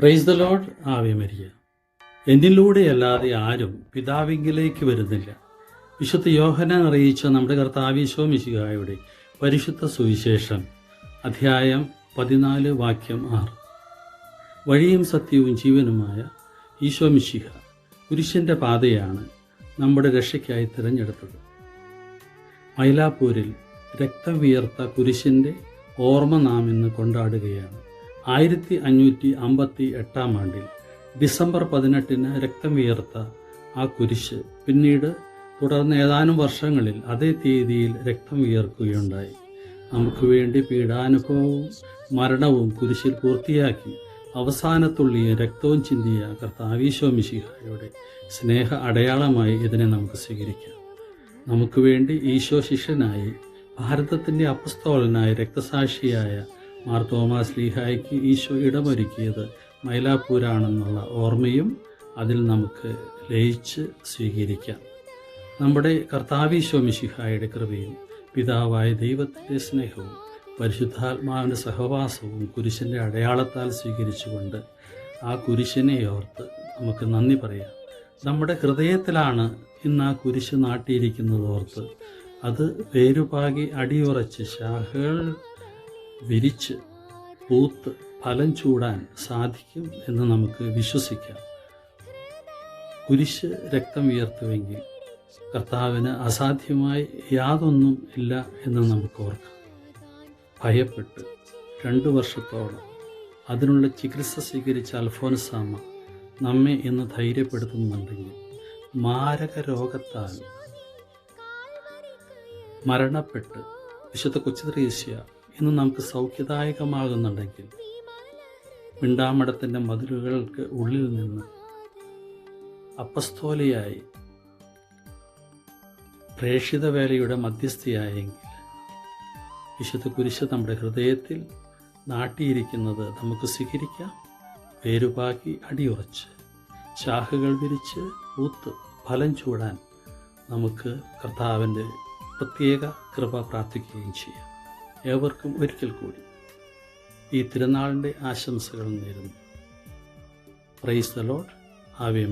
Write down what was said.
Praise the Lord Ave Maria. എന്നിലൂടെയല്ലാതെ ആരും പിതാവിങ്കിലേക്ക് വരുന്നില്ല. വിശുദ്ധ യോഹന അറിയിച്ച നമ്മുടെ കർത്താവീശോ മിശികായുടെ പരിശുദ്ധ സുവിശേഷം അധ്യായം പതിനാല് വാക്യം ആറ്. വഴിയും സത്യവും ജീവനുമായ ഈശോ മിശിഹ പുരുഷന്റെ പാതയാണ് നമ്മുടെ രക്ഷയ്ക്കായി തിരഞ്ഞെടുത്തത്. മൈലാപ്പൂരിൽ രക്തം വിയർത്ത കുരിശിന്റെ ഓർമ്മ നാം ഇന്ന് കൊണ്ടാടുകയാണ്. ആയിരത്തി അഞ്ഞൂറ്റി അമ്പത്തി എട്ടാം ആണ്ടിൽ ഡിസംബർ പതിനെട്ടിന് രക്തം വിയർത്ത ആ കുരിശ് പിന്നീട് തുടർന്ന് ഏതാനും വർഷങ്ങളിൽ അതേ തീയതിയിൽ രക്തം വിയർക്കുകയുണ്ടായി. നമുക്ക് വേണ്ടി പീഡാനുഭവവും മരണവും കുരിശിൽ പൂർത്തിയാക്കി അവസാനത്തുള്ളിയ രക്തവും ചിന്തിയ കർത്താവീശോ മിശിഹായുടെ സ്നേഹ അടയാളമായി ഇതിനെ നമുക്ക് സ്വീകരിക്കാം. നമുക്ക് വേണ്ടി ഈശോ ശിഷ്യനായി ഭാരതത്തിന്റെ അപ്പസ്തോലനായ രക്തസാക്ഷിയായ മാർ തോമാസ് ലീഹായ്ക്ക് ഈശോ ഇടമൊരുക്കിയത് മൈലാപ്പൂരാണെന്നുള്ള ഓർമ്മയും അതിൽ നമുക്ക് ലയിച്ച് സ്വീകരിക്കാം. നമ്മുടെ കർത്താവീശോ മിശിഹായുടെ കൃപയും പിതാവായ ദൈവത്തിന്റെ സ്നേഹവും പരിശുദ്ധാത്മാവിന്റെ സഹവാസവും കുരിശിന്റെ അടയാളത്താൽ സ്വീകരിച്ചുകൊണ്ട് ആ കുരിശിനെ ഓർത്ത് നമുക്ക് നന്ദി പറയാം. നമ്മുടെ ഹൃദയത്തിലാണ് ഇന്ന് ആ കുരിശ് നാട്ടിയിരിക്കുന്നത് ഓർത്ത് അത് വേരുപാകി അടിയുറച്ച് ശാഖകൾ വിരിച്ച് പൂത്ത് ഫലം ചൂടാൻ സാധിക്കും എന്ന് നമുക്ക് വിശ്വസിക്കാം. കുരിശ് രക്തം ഉയർത്തുമെങ്കിൽ കർത്താവിന് അസാധ്യമായി യാതൊന്നും ഇല്ല എന്ന് നമുക്ക് ഓർക്കാം. ഭയപ്പെട്ട് രണ്ടു വർഷത്തോളം അതിനുള്ള ചികിത്സ സ്വീകരിച്ച അൽഫോൻസാമ നമ്മെ ഇന്ന് ധൈര്യപ്പെടുത്തുന്നുണ്ടെങ്കിൽ മാരക രോഗത്താൽ മരണപ്പെട്ട് വിശുദ്ധ കൊച്ചുത്രേസ്യ ഇന്ന് നമുക്ക് സൗഖ്യദായകമാകുന്നുണ്ടെങ്കിൽ മിണ്ടാമടത്തിന്റെ മതിലുകൾക്ക് ഉള്ളിൽ നിന്ന് അപ്പസ്തോലയായി പ്രേക്ഷിത വേലയുടെ മധ്യസ്ഥയായെങ്കിൽ വിശുദ്ധ കുരിശ് നമ്മുടെ ഹൃദയത്തിൽ നാട്ടിയിരിക്കുന്നത് നമുക്ക് സ്വീകരിക്കാം. വേരുപാക്കി അടിയുറച്ച് ശാഖകൾ വിരിച്ച് പൂത്ത് ഫലം ചൂടാൻ നമുക്ക് കർത്താവിന്റെ പ്രത്യേക കൃപ പ്രാർത്ഥിക്കുകയും ചെയ്യാം. ഏവർക്കും ഒരിക്കൽ കൂടി ഈ തിരുനാളിന്റെ ആശംസകൾ നേരുന്നു. Price the Lord Ave